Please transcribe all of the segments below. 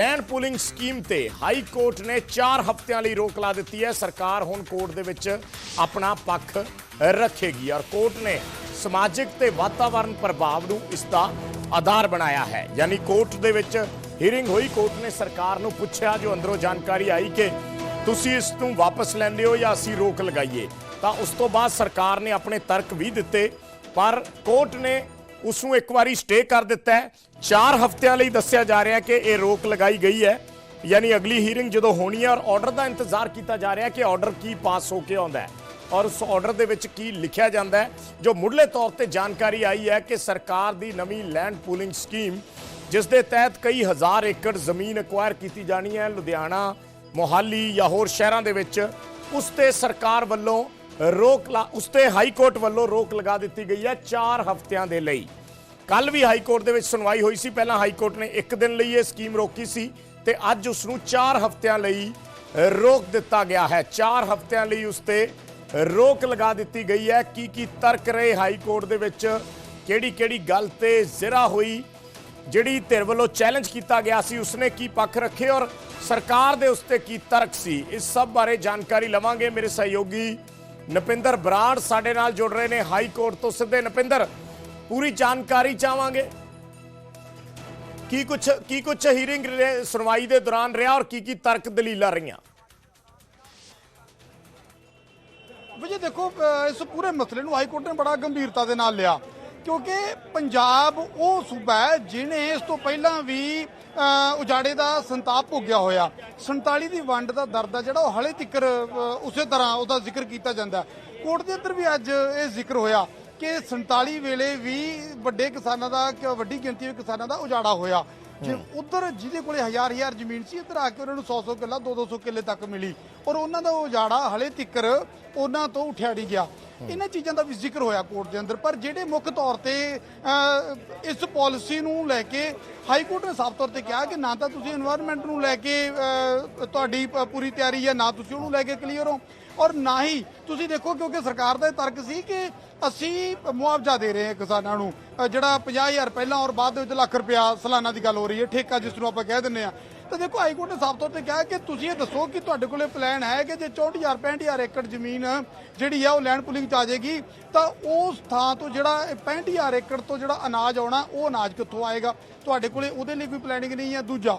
Land pooling scheme ਤੇ high court ਨੇ 4 ਹਫ਼ਤਿਆਂ ਲਈ ਰੋਕ ਲਾ ਦਿੱਤੀ ਹੈ। ਸਰਕਾਰ ਹੁਣ ਕੋਰਟ ਦੇ ਵਿੱਚ ਆਪਣਾ ਪੱਖ ਰੱਖੇਗੀ ਔਰ ਕੋਰਟ ਨੇ ਸਮਾਜਿਕ ਤੇ ਵਾਤਾਵਰਣ ਪ੍ਰਭਾਵ ਨੂੰ ਇਸ ਦਾ ਆਧਾਰ ਬਣਾਇਆ ਹੈ। ਯਾਨੀ ਕੋਰਟ ਦੇ ਵਿੱਚ ਹੀਰਿੰਗ ਹੋਈ। ਕੋਰਟ ਨੇ ਸਰਕਾਰ ਨੂੰ ਪੁੱਛਿਆ, ਜੋ ਅੰਦਰੋਂ ਜਾਣਕਾਰੀ ਆਈ ਕਿ ਤੁਸੀਂ ਇਸ ਨੂੰ ਵਾਪਸ ਲੈਂਦੇ ਹੋ ਜਾਂ ਅਸੀਂ ਰੋਕ ਲਗਾਈਏ। ਤਾਂ ਉਸ ਤੋਂ ਬਾਅਦ ਸਰਕਾਰ ਨੇ ਆਪਣੇ ਤਰਕ ਵੀ ਦਿੱਤੇ, ਪਰ ਕੋਰਟ ਨੇ ਉਸ ਨੂੰ ਇੱਕ ਵਾਰੀ ਸਟੇ ਕਰ ਦਿੱਤਾ ਹੈ। 4 ਹਫ਼ਤਿਆਂ ਲਈ ਦੱਸਿਆ ਜਾ ਰਿਹਾ ਕਿ ਇਹ ਰੋਕ ਲਗਾਈ ਗਈ ਹੈ। ਯਾਨੀ ਅਗਲੀ ਹੀਅਰਿੰਗ ਜਦੋਂ ਹੋਣੀ ਹੈ ਔਰ ਆਰਡਰ ਦਾ ਇੰਤਜ਼ਾਰ ਕੀਤਾ ਜਾ ਰਿਹਾ ਕਿ ਆਰਡਰ ਕੀ ਪਾਸ ਹੋ ਕੇ ਆਉਂਦਾ ਹੈ। ਔਰ ਉਸ ਆਰਡਰ ਦੇ ਵਿੱਚ ਕੀ ਲਿਖਿਆ ਜਾਂਦਾ ਹੈ, ਜੋ ਮੁੱਢਲੇ ਤੌਰ ਤੇ ਜਾਣਕਾਰੀ ਆਈ ਹੈ ਕਿ ਸਰਕਾਰ ਦੀ ਨਵੀਂ ਲੈਂਡ ਪੂਲਿੰਗ ਸਕੀਮ ਜਿਸ ਦੇ ਤਹਿਤ ਕਈ ਹਜ਼ਾਰ ਏਕੜ ਜ਼ਮੀਨ ਐਕਵਾਇਰ ਕੀਤੀ ਜਾਣੀ ਹੈ, ਲੁਧਿਆਣਾ, ਮੋਹਾਲੀ ਜਾਂ ਹੋਰ ਸ਼ਹਿਰਾਂ ਦੇ ਵਿੱਚ, ਉਸ ਤੇ ਸਰਕਾਰ ਵੱਲੋਂ ਰੋਕ ਲਾ ਉਸ ਤੇ ਹਾਈ ਕੋਰਟ ਵੱਲੋਂ ਰੋਕ ਲਗਾ ਦਿੱਤੀ ਗਈ ਹੈ 4 ਹਫ਼ਤਿਆਂ ਦੇ ਲਈ। ਕੱਲ ਵੀ ਹਾਈ ਕੋਰਟ ਦੇ ਵਿੱਚ ਸੁਣਵਾਈ ਹੋਈ ਸੀ। ਪਹਿਲਾਂ ਹਾਈ ਕੋਰਟ ਨੇ 1 ਦਿਨ ਲਈ ਇਹ ਸਕੀਮ ਰੋਕੀ ਸੀ ਤੇ ਅੱਜ ਉਸ ਨੂੰ 4 ਹਫ਼ਤਿਆਂ ਲਈ ਰੋਕ ਦਿੱਤਾ ਗਿਆ ਹੈ। 4 ਹਫ਼ਤਿਆਂ ਲਈ ਉਸ ਤੇ ਰੋਕ ਲਗਾ ਦਿੱਤੀ ਗਈ ਹੈ। ਕੀ ਕੀ ਤਰਕ ਰਹੇ ਹਾਈ ਕੋਰਟ ਦੇ ਵਿੱਚ? ਕਿਹੜੀ ਕਿਹੜੀ ਗੱਲ ਤੇ ਜ਼ਿਰਾ ਹੋਈ? ਜਿਹੜੀ ਧਿਰ ਵੱਲੋਂ ਚੈਲੰਜ ਕੀਤਾ ਗਿਆ ਸੀ, ਉਸਨੇ ਕੀ ਪੱਖ ਰੱਖੇ ਔਰ ਸਰਕਾਰ ਦੇ ਉਸ ਤੇ ਕੀ ਤਰਕ ਸੀ? ਇਸ ਸਭ ਬਾਰੇ ਜਾਣਕਾਰੀ ਲਵਾਂਗੇ। ਮੇਰੇ ਸਹਿਯੋਗੀ ਨਪਿੰਦਰ ਬਰਾੜ ਸਾਡੇ ਨਾਲ ਜੁੜ ਰਹੇ ਨੇ ਹਾਈ ਕੋਰਟ ਤੋਂ ਸਿੱਧੇ। ਨਪਿੰਦਰ, ਪੂਰੀ ਜਾਣਕਾਰੀ ਚਾਹਾਂਗੇ? ਕੀ ਕੁਛ ਕੀ ਕੁਛ ਹੀਰਿੰਗ ਸੁਣਵਾਈ ਦੇ ਦੌਰਾਨ ਰਿਹਾ ਔਰ ਕੀ ਕੀ ਤਰਕ ਦਲੀਲਾਂ ਰਹੀਆਂ? ਵਿਜੇ ਦੇਖੋ ਇਸ ਪੂਰੇ ਮਸਲੇ ਨੂੰ ਹਾਈ ਕੋਰਟ ਨੇ ਬੜਾ ਗੰਭੀਰਤਾ ਦੇ ਨਾਲ ਲਿਆ। ਕਿਉਂਕਿ ਪੰਜਾਬ ਉਹ ਸੂਬਾ ਹੈ ਜਿਹਨੇ ਇਸ ਤੋਂ ਪਹਿਲਾਂ ਵੀ ਉਜਾੜੇ ਦਾ ਸੰਤਾਪ ਭੋਗਿਆ ਹੋਇਆ। 47 ਦੀ ਵੰਡ ਦਾ ਦਰਦ ਆ ਜਿਹੜਾ ਉਹ ਹਲੇ ਤੱਕਰ ਉਸੇ ਤਰ੍ਹਾਂ ਉਹਦਾ ਜ਼ਿਕਰ ਕੀਤਾ ਜਾਂਦਾ ਕੋਰਟ ਦੇ ਅੰਦਰ ਵੀ ਅੱਜ ਇਹ ਜ਼ਿਕਰ ਹੋਇਆ ਕਿ 47 ਵੇਲੇ ਵੀ ਵੱਡੇ ਕਿਸਾਨਾਂ ਦਾ, ਵੱਡੀ ਗਿਣਤੀ ਵਿੱਚ ਕਿਸਾਨਾਂ ਦਾ ਉਜਾੜਾ ਹੋਇਆ। ਜੇ ਉਧਰ ਜਿਹਦੇ ਕੋਲੇ ਹਜ਼ਾਰ ਹਜ਼ਾਰ ਜ਼ਮੀਨ ਸੀ, ਇੱਧਰ ਆ ਕੇ ਉਹਨਾਂ ਨੂੰ 100-100 ਕਿੱਲਾ 2-200 ਕਿੱਲੇ ਤੱਕ ਮਿਲੀ। ਔਰ ਉਹਨਾਂ ਦਾ ਉਜਾੜਾ ਹਲੇ ਤਿੱਕਰ ਉਹਨਾਂ ਤੋਂ ਉਠਿਆ ਨਹੀਂ ਗਿਆ। ਇਹਨਾਂ ਚੀਜ਼ਾਂ ਦਾ ਵੀ ਜ਼ਿਕਰ ਹੋਇਆ ਕੋਰਟ ਦੇ ਅੰਦਰ। ਪਰ ਜਿਹੜੇ ਮੁੱਖ ਤੌਰ ਤੇ ਇਸ ਪਾਲਿਸੀ ਨੂੰ ਲੈ ਕੇ ਹਾਈ ਕੋਰਟ ਨੇ ਸਾਫ਼ ਤੌਰ ਤੇ ਕਿਹਾ ਕਿ ਨਾ ਤਾਂ ਤੁਸੀਂ এনवायरमेंट ਨੂੰ ਲੈ ਕੇ ਤੁਹਾਡੀ ਪੂਰੀ ਤਿਆਰੀ ਹੈ ਨਾ ਤੁਸੀਂ ਉਹਨੂੰ ਲੈ ਕੇ ਕਲੀਅਰ ਹੋ। ਔਰ ਨਾ ਹੀ ਤੁਸੀਂ ਦੇਖੋ ਕਿਉਂਕਿ ਸਰਕਾਰ ਦਾ ਇਹ ਤਰਕ ਸੀ ਕਿ ਅਸੀਂ ਮੁਆਵਜ਼ਾ ਦੇ ਰਹੇ ਹਾਂ ਕਿਸਾਨਾਂ ਨੂੰ। ਅਹ ਜਿਹੜਾ 50000 ਪਹਿਲਾਂ ਔਰ ਬਾਅਦ ਦੇ ਵਿੱਚ ਲੱਖ ਰੁਪਇਆ ਸਾਲਾਨਾ ਦੀ ਗੱਲ ਹੋ ਰਹੀ ਹੈ, ਠੇਕਾ ਜਿਸ ਨੂੰ ਆਪਾਂ ਕਹਿ ਦਿੰਦੇ ਆ ਤਾਂ ਦੇਖੋ ਹਾਈ ਕੋਰਟ ਨੇ ਸਾਫ਼ ਤੌਰ ਤੇ ਕਿਹਾ ਕਿ ਤੁਸੀਂ ਇਹ ਦੱਸੋ ਕਿ ਤੁਹਾਡੇ ਕੋਲੇ ਪਲਾਨ ਹੈ ਕਿ ਜੇ 64000 65000 ਏਕੜ ਜ਼ਮੀਨ ਜਿਹੜੀ ਆ ਉਹ ਲੈਂਡ ਪੁਲਿੰਗ ਚ ਆ ਜਾਏਗੀ, ਤਾਂ ਉਸ ਥਾਂ ਤੋਂ ਜਿਹੜਾ ਇਹ 65000 ਏਕੜ ਤੋਂ ਜਿਹੜਾ ਅਨਾਜ ਆਉਣਾ, ਉਹ ਅਨਾਜ ਕਿੱਥੋਂ ਆਏਗਾ? ਤੁਹਾਡੇ ਕੋਲੇ ਉਹਦੇ ਲਈ ਕੋਈ ਪਲੈਨਿੰਗ ਨਹੀਂ ਹੈ। ਦੂਜਾ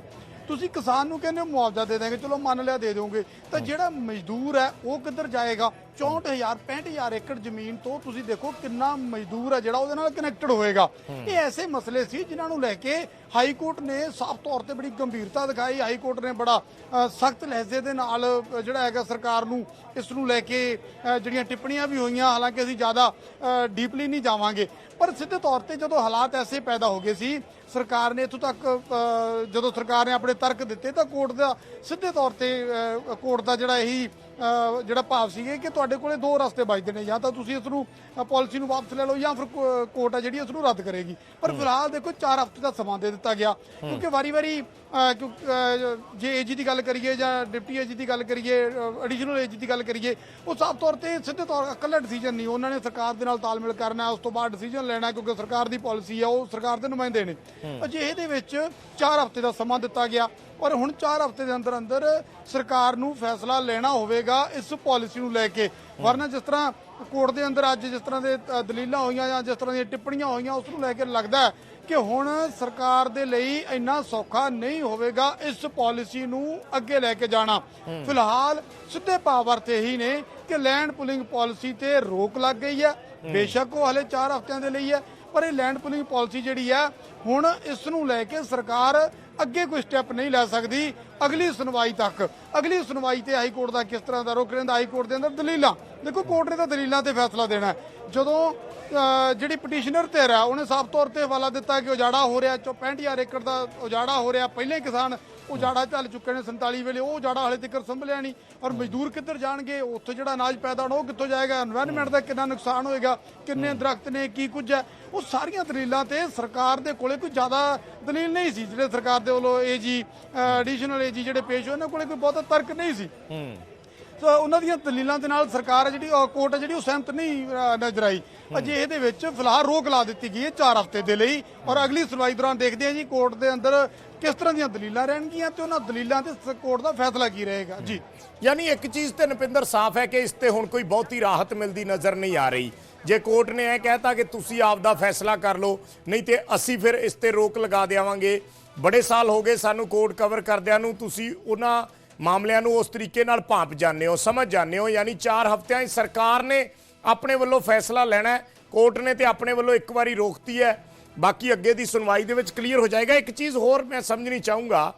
ਤੁਸੀਂ ਕਿਸਾਨ ਨੂੰ ਕਹਿੰਦੇ ਹੋ, ਮੁਆਵਜ਼ਾ ਦੇ ਦਾਂਗੇ ਚਲੋ ਮੰਨ ਲਿਆ ਦੇ ਦੋਗੇ ਤਾਂ ਜਿਹੜਾ ਮਜ਼ਦੂਰ ਹੈ, ਉਹ ਕਿੱਧਰ ਜਾਏਗਾ? 64000 65000 ਏਕੜ ਜ਼ਮੀਨ ਤੋਂ ਤੁਸੀਂ ਦੇਖੋ ਕਿੰਨਾ ਮਜ਼ਦੂਰ ਹੈ ਜਿਹੜਾ ਉਹਦੇ ਨਾਲ ਕਨੈਕਟਡ ਹੋਏਗਾ। ਇਹ ਐਸੇ ਮਸਲੇ ਸੀ ਜਿਨ੍ਹਾਂ ਨੂੰ ਲੈ ਕੇ ਹਾਈ ਕੋਰਟ ਨੇ ਸਾਫ਼ ਤੌਰ ਤੇ ਬੜੀ ਗੰਭੀਰਤਾ ਦਿਖਾਈ। ਹਾਈ ਕੋਰਟ ਨੇ ਬੜਾ ਸਖਤ ਲਹਿਜ਼ੇ ਦੇ ਨਾਲ ਜਿਹੜਾ ਹੈਗਾ ਸਰਕਾਰ ਨੂੰ ਇਸ ਨੂੰ ਲੈ ਕੇ ਜਿਹੜੀਆਂ ਟਿੱਪਣੀਆਂ ਵੀ ਹੋਈਆਂ, ਹਾਲਾਂਕਿ ਅਸੀਂ ਜ਼ਿਆਦਾ ਡੀਪਲੀ ਨਹੀਂ ਜਾਵਾਂਗੇ। ਪਰ ਸਿੱਧੇ ਤੌਰ ਤੇ ਜਦੋਂ ਹਾਲਾਤ ਐਸੇ ਪੈਦਾ ਹੋ ਗਏ ਸੀ, ਸਰਕਾਰ ਨੇ ਇੱਥੋਂ ਤੱਕ ਜਦੋਂ ਸਰਕਾਰ ਨੇ ਆਪਣੇ ਤਰਕ ਦਿੱਤੇ ਤਾਂ ਕੋਰਟ ਦਾ ਸਿੱਧੇ ਤੌਰ ਤੇ ਕੋਰਟ ਦਾ ਜਿਹੜਾ ਇਹੀ ਜਿਹੜਾ ਭਾਵ ਸੀਗੇ ਕਿ ਤੁਹਾਡੇ ਕੋਲੇ ਦੋ ਰਸਤੇ ਬਚਦੇ ਨੇ ਜਾਂ ਤਾਂ ਤੁਸੀਂ ਇਸ ਨੂੰ ਪਾਲਿਸੀ ਨੂੰ ਵਾਪਸ ਲੈ ਲਓ ਜਾਂ ਫਿਰ ਕੋਰਟ ਆ ਜਿਹੜੀ ਇਸ ਨੂੰ ਰੱਦ ਕਰੇਗੀ। ਪਰ ਫਿਲਹਾਲ ਦੇਖੋ 4 ਹਫ਼ਤੇ ਦਾ ਸਮਾਂ ਦੇ ਦਿੱਤਾ ਗਿਆ ਕਿਉਂਕਿ ਵਾਰੀ-ਵਾਰੀ ਜੇ ਏਜੀ ਦੀ ਗੱਲ ਕਰੀਏ ਜਾਂ ਡਿਪਟੀ ਏਜੀ ਦੀ ਗੱਲ ਕਰੀਏ ਐਡੀਸ਼ਨਲ ਏਜੀ ਦੀ ਗੱਲ ਕਰੀਏ ਉਹ ਸਾਫ਼ ਤੌਰ ਤੇ ਸਿੱਧੇ ਤੌਰ ਇਕੱਲਾ ਡਿਸੀਜਨ ਨਹੀਂ। ਉਹਨਾਂ ਨੇ ਸਰਕਾਰ ਦੇ ਨਾਲ ਤਾਲਮੇਲ ਕਰਨਾ ਉਸ ਤੋਂ ਬਾਅਦ ਡਿਸੀਜਨ ਲੈਣਾ ਕਿਉਂਕਿ ਸਰਕਾਰ ਦੀ ਪਾਲਿਸੀ ਹੈ ਉਹ ਸਰਕਾਰ ਦੇ ਨੁਮਾਇੰਦੇ ਨੇ। ਅਜਿਹੇ ਦੇ ਵਿੱਚ 4 ਹਫ਼ਤੇ ਦਾ ਸਮਾਂ ਦਿੱਤਾ ਗਿਆ ਔਰ ਹੁਣ 4 ਹਫ਼ਤੇ ਦੇ ਅੰਦਰ ਅੰਦਰ ਸਰਕਾਰ ਨੂੰ ਫੈਸਲਾ ਲੈਣਾ ਹੋਵੇਗਾ ਇਸ ਪਾਲਿਸੀ ਨੂੰ ਲੈ ਕੇ। ਵਰਨਾ ਜਿਸ ਤਰ੍ਹਾਂ ਕੋਰਟ ਦੇ ਅੰਦਰ ਅੱਜ ਜਿਸ ਤਰ੍ਹਾਂ ਦੇ ਦਲੀਲਾਂ ਹੋਈਆਂ ਜਾਂ ਜਿਸ ਤਰ੍ਹਾਂ ਦੀਆਂ ਟਿੱਪਣੀਆਂ ਹੋਈਆਂ ਉਸ ਨੂੰ ਲੈ ਕੇ ਲੱਗਦਾ ਕਿ ਹੁਣ ਸਰਕਾਰ ਦੇ ਲਈ ਇੰਨਾ ਸੌਖਾ ਨਹੀਂ ਹੋਵੇਗਾ ਇਸ ਪਾਲਿਸੀ ਨੂੰ ਅੱਗੇ ਲੈ ਕੇ ਜਾਣਾ। ਫਿਲਹਾਲ ਸਿੱਧੇ ਪਾਵਰ ਤੇ ਹੀ ਨੇ ਕਿ ਲੈਂਡ ਪੁਲਿੰਗ ਪਾਲਿਸੀ ਤੇ ਰੋਕ ਲੱਗ ਗਈ ਹੈ। ਬੇਸ਼ੱਕ ਉਹ ਹਲੇ 4 ਹਫ਼ਤਿਆਂ ਦੇ ਲਈ ਹੈ। ਪਰ ਇਹ ਲੈਂਡ ਪੁਲਿੰਗ ਪਾਲਿਸੀ ਜਿਹੜੀ ਹੈ ਹੁਣ ਇਸ ਨੂੰ ਲੈ ਕੇ ਸਰਕਾਰ ਅੱਗੇ ਕੋਈ ਸਟੈਪ ਨਹੀਂ ਲੈ ਸਕਦੀ ਅਗਲੀ ਸੁਣਵਾਈ ਤੱਕ। ਅਗਲੀ ਸੁਣਵਾਈ ਤੇ ਹਾਈ ਕੋਰਟ ਦਾ ਕਿਸ ਤਰ੍ਹਾਂ ਦਾ ਰੁਖ ਰਹਿੰਦਾ, ਹਾਈ ਕੋਰਟ ਦੇ ਅੰਦਰ ਦਲੀਲਾਂ। ਦੇਖੋ, ਕੋਰਟ ਨੇ ਤਾਂ ਦਲੀਲਾਂ ਤੇ ਫੈਸਲਾ ਦੇਣਾ ਜਦੋਂ ਜਿਹੜੀ ਪਟੀਸ਼ਨਰ ਧਿਰ ਆ, ਉਹਨੇ ਸਾਫ਼ ਤੌਰ ਤੇ ਹਵਾਲਾ ਦਿੱਤਾ ਕਿ ਉਜਾੜਾ ਹੋ ਰਿਹਾ ਚੋ 65000 ਏਕੜ ਦਾ ਉਜਾੜਾ ਹੋ ਰਿਹਾ, ਪਹਿਲੇ ਕਿਸਾਨ ਉਹ ਜਾੜਾ ਚੱਲ ਚੁੱਕੇ ਨੇ 47 ਵੇਲੇ ਉਹ ਜਾੜਾ ਹਲੇ ਤੱਕ ਸੰਭ ਲਿਆ ਨਹੀਂ। ਔਰ ਮਜ਼ਦੂਰ ਕਿੱਧਰ ਜਾਣਗੇ? ਉੱਥੇ ਜਿਹੜਾ ਅਨਾਜ ਪੈਦਾ ਹੋਣਾ ਉਹ ਕਿੱਥੋਂ ਜਾਏਗਾ? এনवायरमेंट ਦਾ ਕਿੰਨਾ ਨੁਕਸਾਨ ਹੋਏਗਾ? ਕਿੰਨੇ ਦਰਖਤ ਨੇ ਕੀ ਕੁਝ ਹੈ? ਉਹ ਸਾਰੀਆਂ ਦਲੀਲਾਂ ਤੇ ਸਰਕਾਰ ਦੇ ਕੋਲੇ ਕੋਈ ਜ਼ਿਆਦਾ ਦਲੀਲ ਨਹੀਂ ਸੀ। ਜਿਹੜੇ ਸਰਕਾਰ ਦੇ ਵੱਲੋਂ ਏਜੀ ਐਡੀਸ਼ਨਲ ਜੀ ਜਿਹੜੇ ਪੇਸ਼ ਹੋਏ ਉਹਨਾਂ ਕੋਲੇ ਕੋਈ ਬਹੁਤਾ ਤਰਕ ਨਹੀਂ ਸੀ। ਉਹਨਾਂ ਦੀਆਂ ਦਲੀਲਾਂ ਦੇ ਨਾਲ ਸਰਕਾਰ ਹੈ ਜਿਹੜੀ ਕੋਰਟ ਹੈ ਜਿਹੜੀ, ਉਹ ਸਹਿਮਤ ਨਹੀਂ ਨਜ਼ਰ ਆਈ। ਅਜੇ ਇਹਦੇ ਵਿੱਚ ਫਿਲਹਾਲ ਰੋਕ ਲਾ ਦਿੱਤੀ ਗਈ ਹੈ 4 ਹਫ਼ਤੇ ਦੇ ਲਈ ਔਰ ਅਗਲੀ ਸੁਣਵਾਈ ਦੌਰਾਨ ਦੇਖਦੇ ਹਾਂ ਜੀ ਕੋਰਟ ਦੇ ਅੰਦਰ ਕਿਸ ਤਰ੍ਹਾਂ ਦੀਆਂ ਦਲੀਲਾਂ ਰਹਿਣਗੀਆਂ ਤੇ ਉਹਨਾਂ ਦਲੀਲਾਂ ਤੇ ਸ- ਕੋਰਟ ਦਾ ਫੈਸਲਾ ਕੀ ਰਹੇਗਾ। ਜੀ। ਯਾਨੀ ਇੱਕ ਚੀਜ਼ ਤੇ ਨਪਿੰਦਰ ਸਾਫ਼ ਹੈ ਕਿ ਇਸ ਤੇ ਹੁਣ ਕੋਈ ਬਹੁਤੀ ਰਾਹਤ ਮਿਲਦੀ ਨਜ਼ਰ ਨਹੀਂ ਆ ਰਹੀ। ਜੇ ਕੋਰਟ ਨੇ ਇਹ ਕਹਿਤਾ ਕਿ ਤੁਸੀਂ ਆਪ ਦਾ ਫੈਸਲਾ ਕਰ ਲਓ, ਨਹੀਂ ਤੇ ਅਸੀਂ ਫਿਰ ਇਸ ਤੇ ਰੋਕ ਲਗਾ ਦੇਵਾਂਗੇ ਬੜੇ ਸਾਲ ਹੋ ਗਏ ਸਾਨੂੰ ਕੋਰਟ ਕਵਰ ਕਰਦਿਆਂ ਨੂੰ, ਤੁਸੀਂ ਉਹਨਾਂ ਮਾਮਲਿਆਂ ਨੂੰ ਉਸ ਤਰੀਕੇ ਨਾਲ ਭਾਂਪ ਜਾਂਦੇ ਹੋ, ਸਮਝ ਜਾਂਦੇ ਹੋ, ਯਾਨੀ 4 ਹਫ਼ਤਿਆਂ 'ਚ ਸਰਕਾਰ ਨੇ ਆਪਣੇ ਵੱਲੋਂ ਫੈਸਲਾ ਲੈਣਾ ਹੈ, ਕੋਰਟ ਨੇ ਤੇ ਆਪਣੇ ਵੱਲੋਂ ਇੱਕ ਵਾਰੀ ਰੋਕਤੀ ਹੈ। ਬਾਕੀ ਅੱਗੇ ਦੀ ਸੁਣਵਾਈ ਦੇ ਵਿੱਚ ਕਲੀਅਰ ਹੋ ਜਾਏਗਾ। ਇੱਕ ਚੀਜ਼ ਹੋਰ ਮੈਂ ਸਮਝਣੀ ਚਾਹੂੰਗਾ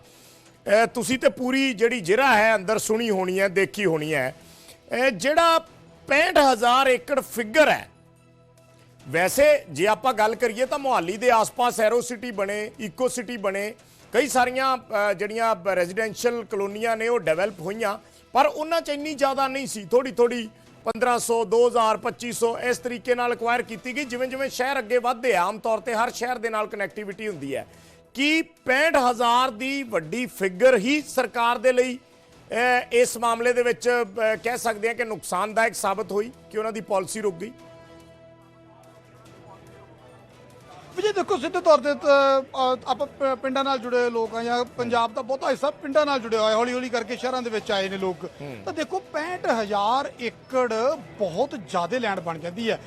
ਤੁਸੀਂ ਤੇ ਪੂਰੀ ਜਿਹੜੀ ਜ਼ਿਰਾ ਹੈ ਅੰਦਰ ਸੁਣੀ ਹੋਣੀ ਹੈ, ਦੇਖੀ ਹੋਣੀ ਹੈ ਇਹ ਜਿਹੜਾ 65000 ਏਕੜ ਫਿਗਰ ਹੈ, ਵੈਸੇ ਜੇ ਆਪਾਂ ਗੱਲ ਕਰੀਏ ਤਾਂ ਮੁਹਾਲੀ ਦੇ ਆਸ-ਪਾਸ ਐਰੋ ਸਿਟੀ ਬਣੇ ਇਕੋ ਸਿਟੀ ਬਣੇ ਕਈ ਸਾਰੀਆਂ ਜਿਹੜੀਆਂ ਰੈਜ਼ੀਡੈਂਸ਼ੀਅਲ ਕਲੋਨੀਆਂ ਨੇ ਉਹ ਡਿਵੈਲਪ ਹੋਈਆਂ, ਪਰ ਉਹਨਾਂ 'ਚ ਇੰਨੀ ਜ਼ਿਆਦਾ ਨਹੀਂ ਸੀ। ਥੋੜੀ ਥੋੜੀ 1500 2000 2500 ਇਸ ਤਰੀਕੇ ਨਾਲ ਅਕਵਾਇਰ ਕੀਤੀ ਗਈ। ਜਿਵੇਂ ਜਿਵੇਂ ਸ਼ਹਿਰ ਅੱਗੇ ਵਧਦੇ ਆਮ ਤੌਰ ਤੇ ਹਰ ਸ਼ਹਿਰ ਦੇ ਨਾਲ ਕਨੈਕਟੀਵਿਟੀ ਹੁੰਦੀ ਹੈ। ਕੀ 65000 ਦੀ ਵੱਡੀ ਫਿਗਰ ਹੀ ਸਰਕਾਰ ਦੇ ਲਈ ਇਸ ਮਾਮਲੇ ਦੇ ਵਿੱਚ ਕਹਿ ਸਕਦੇ ਹਾਂ ਕਿ ਨੁਕਸਾਨਦਾਇਕ ਸਾਬਤ ਹੋਈ ਕਿ ਉਹਨਾਂ ਦੀ ਪਾਲਿਸੀ ਰੁਕ ਗਈ? ਵੀ ਜੀ ਦੇਖੋ ਸਿੱਧੇ ਤੌਰ ਤੇ ਆਪਾਂ ਪਿੰਡਾਂ ਨਾਲ ਜੁੜੇ ਲੋਕ ਆ ਜਾਂ ਪੰਜਾਬ ਦਾ ਬਹੁਤਾ ਹਿੱਸਾ ਪਿੰਡਾਂ ਨਾਲ ਜੁੜਿਆ ਹੋਇਆ ਹੌਲੀ ਹੌਲੀ ਕਰਕੇ ਸ਼ਹਿਰਾਂ ਦੇ ਵਿੱਚ ਆਏ ਨੇ ਲੋਕ। ਤਾਂ ਦੇਖੋ 65000 ਏਕੜ ਬਹੁਤ ਜ਼ਿਆਦਾ ਲੈਂਡ ਬਣ ਜਾਂਦੀ ਹੈ।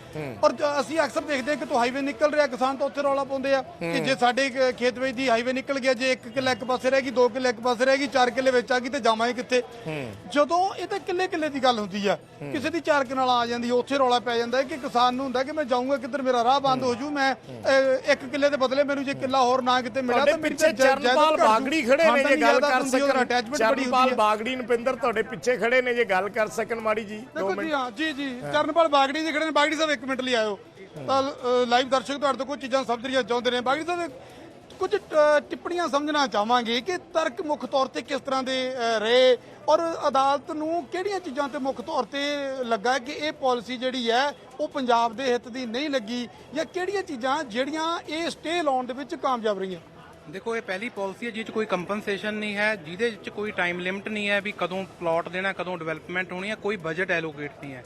ਔਰ ਅਸੀਂ ਅਕਸਰ ਦੇਖਦੇ ਹਾਂ ਕਿ ਤੋਂ ਹਾਈਵੇ ਨਿਕਲ ਰਿਹਾ ਕਿਸਾਨ ਤਾਂ ਉੱਥੇ ਰੌਲਾ ਪਾਉਂਦੇ ਆ ਕਿ ਜੇ ਸਾਡੇ ਖੇਤ ਵਿੱਚ ਦੀ ਹਾਈਵੇ ਨਿਕਲ ਗਿਆ ਜੇ ਇੱਕ ਕਿੱਲਾ ਇੱਕ ਪਾਸੇ ਰਹਿ ਗਈ ਦੋ ਕਿੱਲੇ ਇੱਕ ਪਾਸੇ ਰਹਿ ਗਈ ਚਾਰ ਕਿੱਲੇ ਵਿੱਚ ਆ ਗਈ ਤੇ ਜਾਵਾਂਗੇ ਕਿੱਥੇ? ਜਦੋਂ ਇਹ ਤਾਂ ਕਿੱਲੇ ਕਿੱਲੇ ਦੀ ਗੱਲ ਹੁੰਦੀ ਆ ਕਿਸੇ ਦੀ ਚਾਰ ਕਨਾਲ ਆ ਜਾਂਦੀ ਹੈ, ਉੱਥੇ ਰੌਲਾ ਪੈ ਜਾਂਦਾ ਹੈ ਕਿ ਕਿਸਾਨ ਨੂੰ ਹੁੰਦਾ ਕਿ ਮੈਂ ਜਾਊਂਗਾ ਕਿੱਧਰ ਮੇਰਾ ਰਾਹ ਬੰਦ ਹੋ। ਜੂ ਮੈਂ ਇੱਕ ਕਿੱਲੇ ਦੇ ਬਦਲੇ ਮੈਨੂੰ ਜੇ ਕਿੱਲਾ ਹੋਰ ਨਾ ਕਿਤੇ ਮਿਲਿਆ ਤਾਂ ਪਿੱਛੇ ਚਰਨਪਾਲ। ਬਾਗੜੀ ਖੜੇ ਨੇ ਜੇ ਗੱਲ ਕਰ ਸਕਣ। attachment ਬੜੀ ਹੁੰਦੀ ਚਰਨਪਾਲ। ਬਾਗੜੀ ਨਪਿੰਦਰ ਤੁਹਾਡੇ ਪਿੱਛੇ ਖੜੇ ਨੇ ਜੇ ਗੱਲ ਕਰ ਸਕਣ ਮਾੜੀ ਜੀ ਦੇਖੋ ਜੀ ਹਾਂ ਜੀ ਜੀ ਚਰਨਪਾਲ ਬਾਗੜੀ ਜੀ ਖੜੇ ਨੇ ਬਾਗੜੀ ਸਾਹਿਬ ਇੱਕ ਮਿੰਟ ਲਈ ਆਇਓ। ਤਾਂ ਲਾਈਵ ਦਰਸ਼ਕ ਤੁਹਾਡੇ ਤੋਂ ਕੁਝ ਚੀਜ਼ਾਂ ਸਮਝਣੀਆਂ ਚਾਹੁੰਦੇ ਨੇ। ਬਾਗੜੀ ਸਾਹਿਬ ਕੁਝ ਟਿੱਪਣੀਆਂ ਸਮਝਣਾ ਚਾਹਾਂਗੇ ਕਿ ਤਰਕ ਮੁੱਖ ਤੌਰ ਤੇ ਕਿਸ ਤਰ੍ਹਾਂ ਦੇ ਰਹੇ ਔਰ ਅਦਾਲਤ ਨੂੰ ਕਿਹੜੀਆਂ ਚੀਜ਼ਾਂ ਤੇ ਮੁੱਖ ਤੌਰ ਤੇ ਲੱਗਾ ਕਿ ਇਹ ਪਾਲਿਸੀ ਜਿਹੜੀ ਹੈ, ਉਹ ਪੰਜਾਬ ਦੇ ਹਿੱਤ ਦੀ ਨਹੀਂ ਲੱਗੀ ਜਾਂ ਕਿਹੜੀਆਂ ਚੀਜ਼ਾਂ ਜਿਹੜੀਆਂ ਇਹ ਸਟੇ ਲਾਉਣ ਦੇ ਵਿੱਚ ਕਾਮਯਾਬ ਰਹੀਆਂ? ਦੇਖੋ, ਇਹ ਪਹਿਲੀ ਪਾਲਿਸੀ ਹੈ ਜਿਸ 'ਚ ਕੋਈ ਕੰਪਨਸੇਸ਼ਨ ਨਹੀਂ ਹੈ, ਜਿਹਦੇ ਵਿੱਚ ਕੋਈ ਟਾਈਮ ਲਿਮਟ ਨਹੀਂ ਹੈ ਵੀ ਕਦੋਂ ਪਲਾਟ ਦੇਣਾ, ਕਦੋਂ ਡਿਵੈਲਪਮੈਂਟ ਹੋਣੀ ਹੈ, ਕੋਈ ਬਜਟ ਐਲੋਕੇਟ ਨਹੀਂ ਹੈ।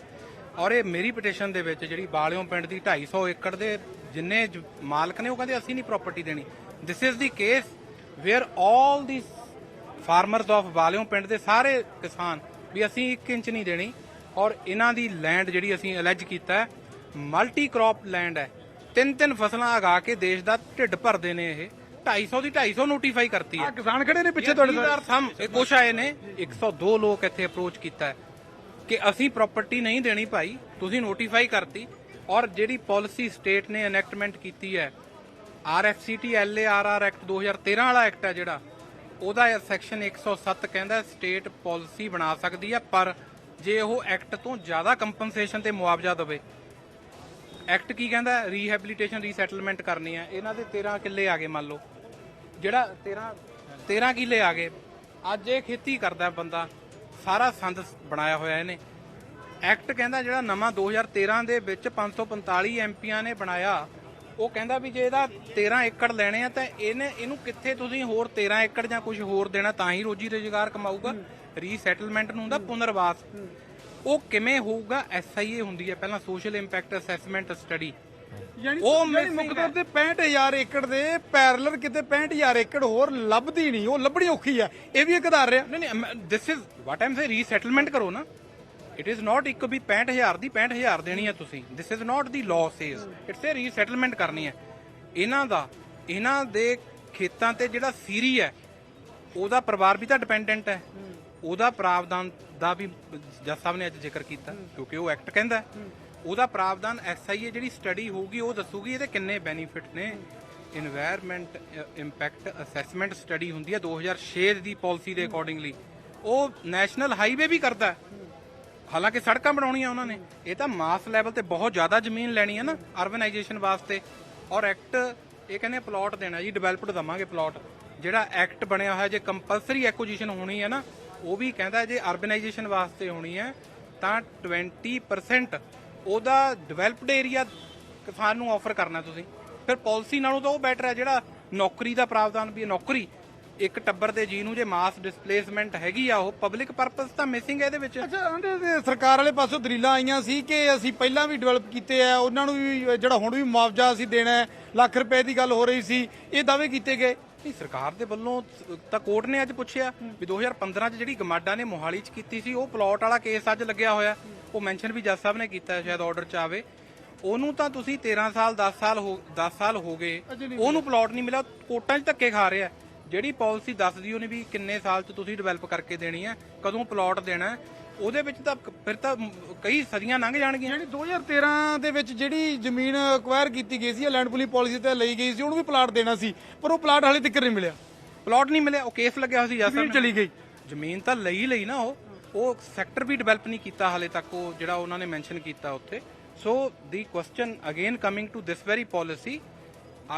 ਔਰ ਇਹ ਮੇਰੀ ਪਟੀਸ਼ਨ ਦੇ ਵਿੱਚ ਜਿਹੜੀ ਬਾਲਿਓ ਪਿੰਡ ਦੀ 250 ਏਕੜ ਦੇ ਜਿੰਨੇ ਮਾਲਕ ਨੇ, ਉਹ ਕਹਿੰਦੇ ਅਸੀਂ ਨਹੀਂ ਪ੍ਰਾਪਰਟੀ ਦੇਣੀ। This is the case where all the farmers of Balion ਪਿੰਡ ਦੇ ਸਾਰੇ ਕਿਸਾਨ ਵੀ ਅਸੀਂ 1 ਇੰਚ ਨਹੀਂ ਦੇਣੀ ਔਰ ਇਹਨਾਂ ਦੀ ਲੈਂਡ ਜਿਹੜੀ ਅਸੀਂ ਅਲੈਜ ਕੀਤਾ ਮਲਟੀ ਕ੍ਰੌਪ ਲੈਂਡ ਹੈ। ਤਿੰਨ ਤਿੰਨ ਫਸਲਾਂ ਉਗਾ ਕੇ ਦੇਸ਼ ਦਾ ਢਿੱਡ ਭਰਦੇ ਨੇ ਇਹ। 250 ਦੀ 250 ਨੋਟੀਫਾਈ ਕਰਤੀ ਹੈ। ਕਿਸਾਨ ਖੜੇ ਨੇ ਪਿੱਛੇ ਤੁਹਾਡੇ ਤੁਹਾਡੇ ਸਮ ਇਹ ਕੁਛ ਆਏ ਨੇ। 102 ਲੋਕ ਇੱਥੇ ਅਪਰੋਚ ਕੀਤਾ ਹੈ ਕਿ ਅਸੀਂ ਪ੍ਰਾਪਰਟੀ ਨਹੀਂ ਦੇਣੀ ਭਾਈ ਤੁਸੀਂ ਨੋਟੀਫਾਈ ਕਰਤੀ ਔਰ ਜਿਹੜੀ ਪਾਲਿਸੀ ਸਟੇਟ ਨੇ ਐਨੈਕਟਮੈਂਟ ਕੀਤੀ ਹੈ ਆਰਐਫਸੀਟੀ ਐਲਏਆਰਆਰ ਐਕਟ 2013 ਵਾਲਾ ਐਕਟ ਹੈ ਜਿਹੜਾ, ਉਹਦਾ ਸੈਕਸ਼ਨ 107 ਕਹਿੰਦਾ ਸਟੇਟ ਪਾਲਿਸੀ ਬਣਾ ਸਕਦੀ ਹੈ ਪਰ ਜੇ ਉਹ ਐਕਟ ਤੋਂ ਜ਼ਿਆਦਾ ਕੰਪਨਸੇਸ਼ਨ ਤੇ ਮੁਆਵਜ਼ਾ ਦੇਵੇ ਐਕਟ ਕੀ ਕਹਿੰਦਾ ਰੀਹੈਬਿਲਿਟੇਸ਼ਨ ਰੀਸੈਟਲਮੈਂਟ ਕਰਨੀ ਹੈ ਇਹਨਾਂ ਦੇ 13 ਕਿੱਲੇ ਆ ਗਏ ਮੰਨ ਲਓ। ਜਿਹੜਾ 13 13 ਕਿੱਲੇ ਆ ਗਏ, ਅੱਜ ਇਹ ਖੇਤੀ ਕਰਦਾ ਬੰਦਾ, ਸਾਰਾ ਸੰਦ ਬਣਾਇਆ ਹੋਇਆ ਇਹਨੇ। ਐਕਟ ਕਹਿੰਦਾ ਜਿਹੜਾ ਨਵਾਂ 2013 ਦੇ ਵਿੱਚ 545 ਐਮਪੀਆਂ ਨੇ ਬਣਾਇਆ ਉਹ ਕਹਿੰਦਾ ਵੀ ਜੇ ਇਹਦਾ 13 ਏਕੜ ਲੈਣੇ ਆ ਤਾਂ ਇਹਨੇ ਇਹਨੂੰ ਕਿੱਥੇ ਤੁਸੀਂ ਹੋਰ 13 ਏਕੜ ਜਾਂ ਕੁਝ ਹੋਰ ਦੇਣਾ ਤਾਂ ਹੀ ਰੋਜੀ ਰੋਜ਼ਗਾਰ ਕਮਾਊਗਾ ਰੀਸੈਟਲਮੈਂਟ ਨੂੰ ਹੁੰਦਾ ਪੁਨਰਵਾਸ। ਉਹ ਕਿਵੇਂ ਹੋਊਗਾ? ਐਸਆਈਏ ਹੁੰਦੀ ਹੈ ਪਹਿਲਾਂ ਸੋਸ਼ਲ ਇੰਪੈਕਟ ਅਸੈਸਮੈਂਟ ਸਟੱਡੀ ਯਾਨੀ ਉਹ ਯਾਨੀ missing ਮੁੱਖ ਤੌਰ ਤੇ 65000 ਏਕੜ ਦੇ ਪੈਰਲਰ ਕਿਤੇ 65000 ਏਕੜ ਹੋਰ ਲੱਭਦੀ ਨਹੀਂ ਉਹ ਲੱਭਣੀ ਔਖੀ ਆ ਇਹ ਵੀ ਇੱਕ ਆਧਾਰ ਰਿਹਾ ਨਹੀਂ ਨਹੀਂ ਦਿਸ ਇਜ਼ ਵਾਟ ਆਮ ਸੇ ਰੀਸੈਟਲਮੈਂਟ ਕਰੋ ਨਾ। ਇਟ ਇਜ਼ ਨਾਟ ਇੱਕ ਵੀ 65000 ਦੀ 65000 ਦੇਣੀ ਹੈ ਤੁਸੀਂ। This is not the law says it's a resettlement ਕਰਨੀ ਹੈ। ਇਹਨਾਂ ਦਾ, ਇਹਨਾਂ ਦੇ ਖੇਤਾਂ ਤੇ ਜਿਹੜਾ ਸੀਰੀ ਹੈ, ਉਹਦਾ ਪਰਿਵਾਰ ਵੀ ਤਾਂ ਡਿਪੈਂਡੈਂਟ ਹੈ। ਉਹਦਾ ਪ੍ਰਾਵਧਾਨ ਦਾ ਵੀ ਜੱਜ ਸਾਹਿਬ ਨੇ ਅੱਜ ਜ਼ਿਕਰ ਕੀਤਾ, ਕਿਉਂਕਿ ਉਹ ਐਕਟ ਕਹਿੰਦਾ ਉਹਦਾ ਪ੍ਰਾਵਧਾਨ ਐਸਆਈਏ ਜਿਹੜੀ ਸਟੱਡੀ ਹੋਊਗੀ, ਉਹ ਦੱਸੂਗੀ ਇਹਦੇ ਕਿੰਨੇ ਬੈਨੀਫਿਟ ਨੇ। ਇਨਵਾਇਰਨਮੈਂਟ ਇੰਪੈਕਟ ਅਸੈਸਮੈਂਟ ਸਟੱਡੀ ਹੁੰਦੀ ਹੈ 2006 ਦੀ ਪਾਲਿਸੀ ਦੇ ਅਕੋਰਡਿੰਗਲੀ ਉਹ ਨੈਸ਼ਨਲ ਹਾਈਵੇ ਵੀ ਕਰਦਾ ਹਾਲਾਂਕਿ ਸੜਕਾਂ ਬਣਾਉਣੀਆਂ ਉਹਨਾਂ ਨੇ। ਇਹ ਤਾਂ ਮਾਸ ਲੈਵਲ ਤੇ ਬਹੁਤ ਜ਼ਿਆਦਾ ਜ਼ਮੀਨ ਲੈਣੀ ਹੈ ਨਾ ਅਰਬਨਾਈਜੇਸ਼ਨ ਵਾਸਤੇ। ਔਰ ਐਕਟ ਇਹ ਕਹਿੰਦੇ ਪਲਾਟ ਦੇਣਾ ਜੀ ਡਿਵੈਲਪਡ ਦਵਾਂਗੇ ਪਲਾਟ ਜਿਹੜਾ ਐਕਟ ਬਣਿਆ ਹੋਇਆ, ਜੇ ਕੰਪਲਸਰੀ ਐਕੁਜੀਸ਼ਨ ਹੋਣੀ ਹੈ ਨਾ, ਉਹ ਵੀ ਕਹਿੰਦਾ ਜੇ ਅਰਬਨਾਈਜੇਸ਼ਨ ਵਾਸਤੇ ਹੋਣੀ ਹੈ, ਤਾਂ 20% ਉਹਦਾ ਡਿਵੈਲਪਡ ਏਰੀਆ ਕਿਸਾਨ ਨੂੰ ਆਫਰ ਕਰਨਾ ਤੁਸੀਂ। ਫਿਰ ਪਾਲਿਸੀ ਨਾਲੋਂ ਤਾਂ ਉਹ ਬੈਟਰ ਹੈ, ਜਿਹੜਾ ਨੌਕਰੀ ਦਾ ਪ੍ਰਾਵਧਾਨ ਵੀ ਨੌਕਰੀ। ਇੱਕ ਟੱਬਰ ਦੇ ਜੀ ਨੂੰ ਜੇ ਮਾਸ ਡਿਸਪਲੇਸਮੈਂਟ ਹੈਗੀ ਆ ਉਹ ਪਬਲਿਕ ਪਰਪਸ ਤਾਂ ਮਿਸਿੰਗ ਹੈ ਇਹਦੇ ਵਿੱਚ। ਅੱਛਾ ਤੇ ਸਰਕਾਰ ਵਾਲੇ ਪਾਸੋਂ ਦਲੀਲਾਂ ਆਈਆਂ ਸੀ ਕਿ ਅਸੀਂ ਪਹਿਲਾਂ ਵੀ ਡਿਵੈਲਪ ਕੀਤੇ ਆ ਉਹਨਾਂ ਨੂੰ ਵੀ ਜਿਹੜਾ ਹੁਣ ਵੀ ਮੁਆਵਜ਼ਾ ਅਸੀਂ ਦੇਣਾ ਹੈ ਲੱਖ ਰੁਪਏ ਦੀ ਗੱਲ ਹੋ ਰਹੀ ਸੀ ਇਹ ਦਾਅਵੇ ਕੀਤੇ ਗਏ? ਨਹੀਂ ਸਰਕਾਰ ਦੇ ਵੱਲੋਂ ਤਾਂ ਕੋਰਟ ਨੇ ਅੱਜ ਪੁੱਛਿਆ ਵੀ 2015 ਚ ਜਿਹੜੀ ਗਮਾਡਾ ਨੇ ਮੋਹਾਲੀ ਚ ਕੀਤੀ ਸੀ ਉਹ ਪਲਾਟ ਵਾਲਾ ਕੇਸ ਅੱਜ ਲੱਗਿਆ ਹੋਇਆ। ਉਹ ਮੈਂਸ਼ਨ ਵੀ ਜੱਜ ਸਾਹਿਬ ਨੇ ਕੀਤਾ ਹੈ, ਸ਼ਾਇਦ ਆਰਡਰ ਚ ਆਵੇ। ਉਹਨੂੰ ਤਾਂ ਤੁਸੀਂ 13 ਸਾਲ 10 ਸਾਲ ਹੋ 10 ਸਾਲ ਹੋ ਗਏ। ਉਹਨੂੰ ਪਲਾਟ ਨਹੀਂ ਮਿਲਿਆ ਕੋਰਟਾਂ 'ਚ ਧੱਕੇ ਖਾ ਰਿਹਾ। ਜਿਹੜੀ ਪਾਲਿਸੀ ਦੱਸਦੀ ਉਹਨੇ ਵੀ ਕਿੰਨੇ ਸਾਲ 'ਚ ਤੁਸੀਂ ਡਿਵੈਲਪ ਕਰਕੇ ਦੇਣੀ ਹੈ ਕਦੋਂ ਪਲਾਟ ਦੇਣਾ ਹੈ, ਉਹਦੇ ਵਿੱਚ ਤਾਂ ਫਿਰ ਤਾਂ ਕਈ ਸਦੀਆਂ ਲੰਘ ਜਾਣਗੀਆਂ। ਜਿਹੜੀ 2013 ਦੇ ਵਿੱਚ ਜਿਹੜੀ ਜ਼ਮੀਨ ਅਕਵਾਇਰ ਕੀਤੀ ਗਈ ਸੀ ਲੈਂਡ ਪੁਲਿੰਗ ਪਾਲਿਸੀ ਤੇ ਲਈ ਗਈ ਸੀ ਉਹਨੂੰ ਵੀ ਪਲਾਟ ਦੇਣਾ ਸੀ ਪਰ ਉਹ ਪਲਾਟ ਹਾਲੇ ਤੱਕ ਨਹੀਂ ਮਿਲਿਆ। ਪਲਾਟ ਨਹੀਂ ਮਿਲਿਆ ਉਹ ਕੇਸ ਲੱਗਿਆ ਹੋਇਆ ਸੀ ਜੱਜ ਸਾਹਿਬ। ਚਲੀ ਗਈ। ਜ਼ਮੀਨ ਤਾਂ ਲਈ ਲਈ ਨਾ ਉਹ। ਉਹ ਸੈਕਟਰ ਵੀ ਡਿਵੈਲਪ ਨਹੀਂ ਕੀਤਾ ਹਾਲੇ ਤੱਕ ਉਹ ਜਿਹੜਾ ਉਹਨਾਂ ਨੇ ਮੈਂਸ਼ਨ ਕੀਤਾ ਉੱਥੇ। So the question again coming to this very policy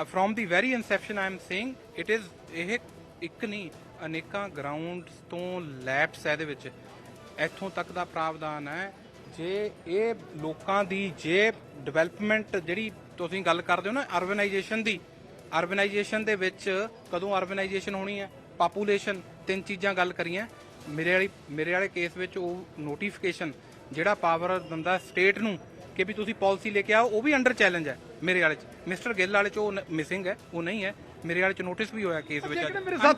from the very inception I am saying it is ਇਹ ਇੱਕ ਨਹੀਂ, ਅਨੇਕਾਂ ਗਰਾਊਂਡਸ ਤੋਂ ਲੈਪਸ ਹੈ ਇਹਦੇ ਵਿੱਚ। ਇੱਥੋਂ ਤੱਕ ਦਾ ਪ੍ਰਾਵਧਾਨ ਹੈ। ਜੇ ਇਹ ਲੋਕਾਂ ਦੀ ਜੇ ਡਿਵੈਲਪਮੈਂਟ ਜਿਹੜੀ ਤੁਸੀਂ ਗੱਲ ਕਰਦੇ ਹੋ ਨਾ ਅਰਬਨਾਈਜੇਸ਼ਨ ਦੀ ਅਰਬਨਾਈਜੇਸ਼ਨ ਦੇ ਵਿੱਚ ਕਦੋਂ ਅਰਬਨਾਈਜੇਸ਼ਨ ਹੋਣੀ ਹੈ? ਪਾਪੂਲੇਸ਼ਨ ਤਿੰਨ ਚੀਜ਼ਾਂ ਗੱਲ ਕਰੀਆਂ। ਮੇਰੇ ਵਾਲੀ, ਮੇਰੇ ਵਾਲੇ ਕੇਸ ਵਿੱਚ ਉਹ ਨੋਟੀਫਿਕੇਸ਼ਨ ਜਿਹੜਾ ਪਾਵਰ ਦਿੰਦਾ ਸਟੇਟ ਨੂੰ ਕਿ ਵੀ ਤੁਸੀਂ ਪਾਲਿਸੀ ਲੈ ਕੇ ਆਓ, ਉਹ ਵੀ ਅੰਡਰ ਚੈਲੰਜ ਹੈ ਮੇਰੇ ਵਾਲੇ ਚ। ਮਿਸਟਰ ਗਿੱਲ ਵਾਲੇ ਚ ਉਹ ਮਿਸਿੰਗ ਹੈ, ਉਹ ਨਹੀਂ ਹੈ। ਮੇਰੇ ਵਾਲੇ ਚ ਨੋਟਿਸ ਵੀ ਹੋਇਆ ਕੇਸ ਵਿੱਚ ਅੱਜ।